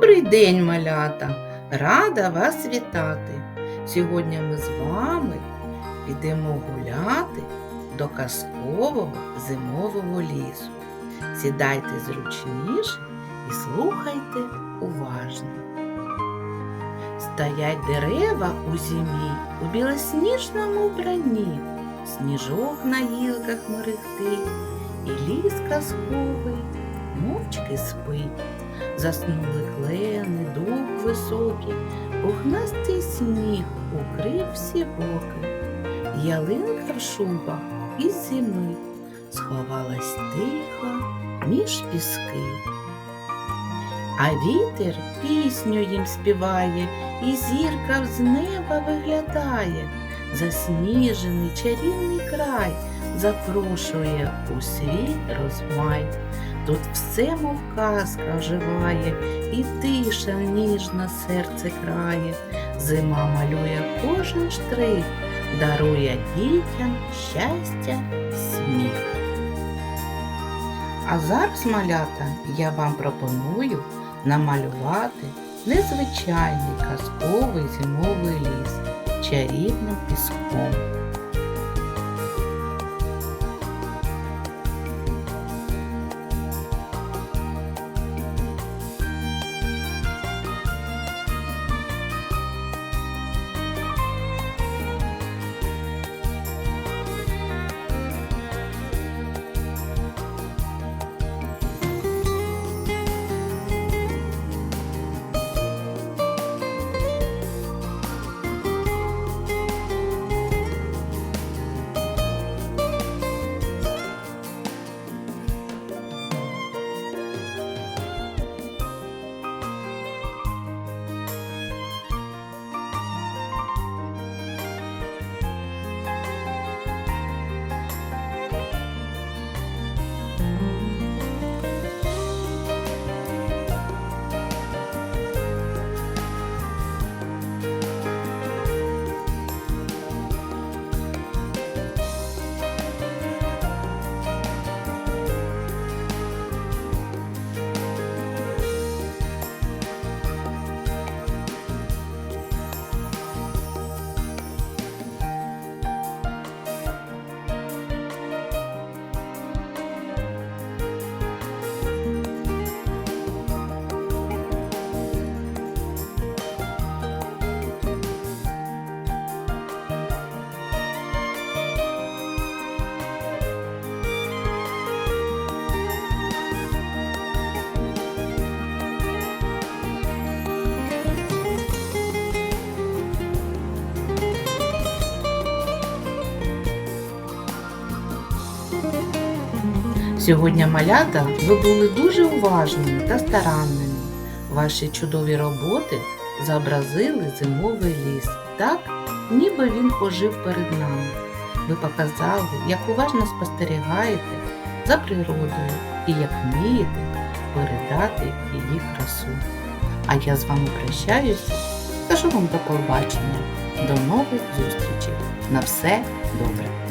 Добрий день, малята! Рада вас вітати! Сьогодні ми з вами підемо гуляти до казкового зимового лісу. Сідайте зручніше і слухайте уважно. Стоять дерева у зимі у білосніжному вбранні, сніжок на гілках мерехтить, і ліс казковий мовчки спить. Заснули клени, дуб високий, пухнастий сніг укрив всі боки. Ялинка в шубах із зими сховалась тихо між піски. А вітер пісню їм співає, і зірка з неба виглядає. Засніжений чарівний край запрошує у свій розмай. Тут все, мов казка оживає, і тиша ніжна серце крає. Зима малює кожен штрих, дарує дітям щастя, сміх. А зараз, малята, я вам пропоную намалювати незвичайний казковий зимовий ліс чарівним піском. Сьогодні малята ви були дуже уважними та старанними. Ваші чудові роботи зобразили зимовий ліс, так, ніби він пожив перед нами. Ви показали, як уважно спостерігаєте за природою і як вмієте передати її красу. А я з вами прощаюся. Кажу вам до побачення. До нових зустрічей. На все добре!